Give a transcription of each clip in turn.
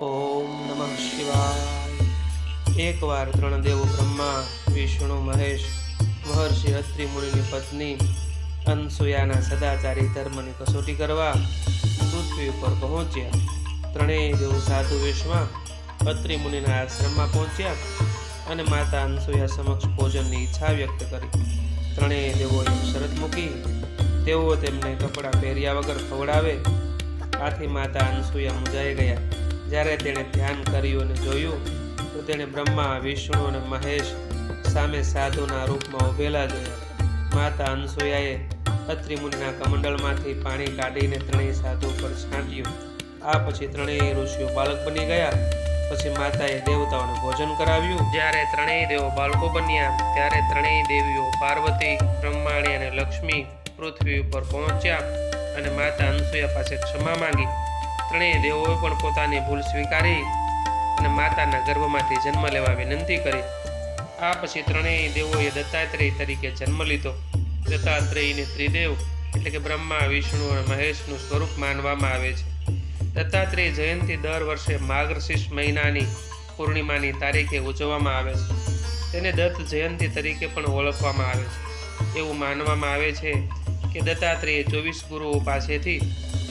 ઓમ નમઃ શિવાય. એકવાર ત્રણ દેવો બ્રહ્મા, વિષ્ણુ મહેશ, મહર્ષિ અત્રિ પત્ની, અનસુયાના સદાચારી ધર્મની કસોટી કરવા પૃથ્વી ઉપર પહોંચ્યા. ત્રણેય દેવો સાધુ વેશમાં અત્રિ આશ્રમમાં પહોંચ્યા અને માતા અનસુયા સમક્ષ ભોજનની ઈચ્છા વ્યક્ત કરી. ત્રણેય દેવોએ શરત મૂકી તેઓ તેમને કપડાં પહેર્યા વગર ખવડાવે. આથી માતા અનસુયા મુંજાઈ ગયા. જ્યારે તેણે ધ્યાન કર્યું અને જોયું, તો તેણે બ્રહ્મા, વિષ્ણુ અને મહેશ સામે સાધુના રૂપમાં ઉભેલા જોયા. માતા અનસુયાએ અત્રિ મુનિના કમંડળમાંથી પાણી કાઢીને ત્રણેય સાધુ પર છાંટ્યું. આ પછી ત્રણેય ઋષિઓ બાળક બની ગયા. પછી માતાએ દેવતાઓને ભોજન કરાવ્યું. જ્યારે ત્રણેય દેવો બાળકો બન્યા, ત્યારે ત્રણેય દેવીઓ પાર્વતી, બ્રહ્માણી અને લક્ષ્મી પૃથ્વી ઉપર પહોંચ્યા અને માતા અનસુયા પાસે ક્ષમા માંગી. ત્રણેય દેવોએ પણ પોતાની ભૂલ સ્વીકારી અને માતાના ગર્ભમાંથી જન્મ લેવા વિનંતી કરી. આ પછી ત્રણેય દેવોએ દત્તાત્રેય તરીકે જન્મ લીધો. દત્તાત્રેયને ત્રિદેવ એટલે કે બ્રહ્મા, વિષ્ણુ અને મહેશનું સ્વરૂપ માનવામાં આવે છે. દત્તાત્રેય જયંતિ દર વર્ષે માર્ગશીર્ષ મહિનાની પૂર્ણિમાની તારીખે ઉજવવામાં આવે છે. તેને દત્ત જયંતિ તરીકે પણ ઓળખવામાં આવે છે. એવું માનવામાં આવે છે કે દત્તાત્રેયે ચોવીસ ગુરુઓ પાસેથી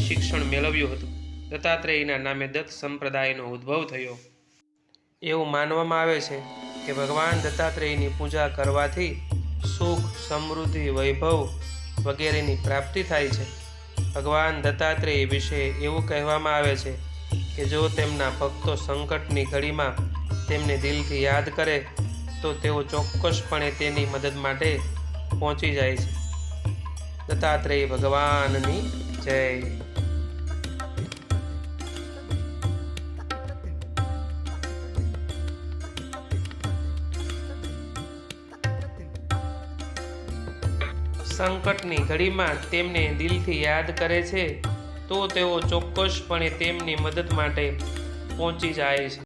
શિક્ષણ મેળવ્યું હતું. દત્તાત્રેયના નામે દત્ત સંપ્રદાયનો ઉદ્ભવ થયો. એવું માનવામાં આવે છે કે ભગવાન દત્તાત્રેયની પૂજા કરવાથી સુખ, સમૃદ્ધિ, વૈભવ વગેરેની પ્રાપ્તિ થાય છે. ભગવાન દત્તાત્રેય વિશે એવું કહેવામાં આવે છે કે જો તેમના ભક્તો સંકટની ઘડીમાં તેમને દિલથી યાદ કરે, તો તેઓ ચોક્કસપણે તેની મદદ માટે પહોંચી જાય છે. દત્તાત્રેય ભગવાનની જય. સંકટની ઘડીમાં તેમને દિલથી યાદ કરે છે, તો તેઓ ચોક્કસપણે તેમની મદદ માટે પહોંચી જાય છે.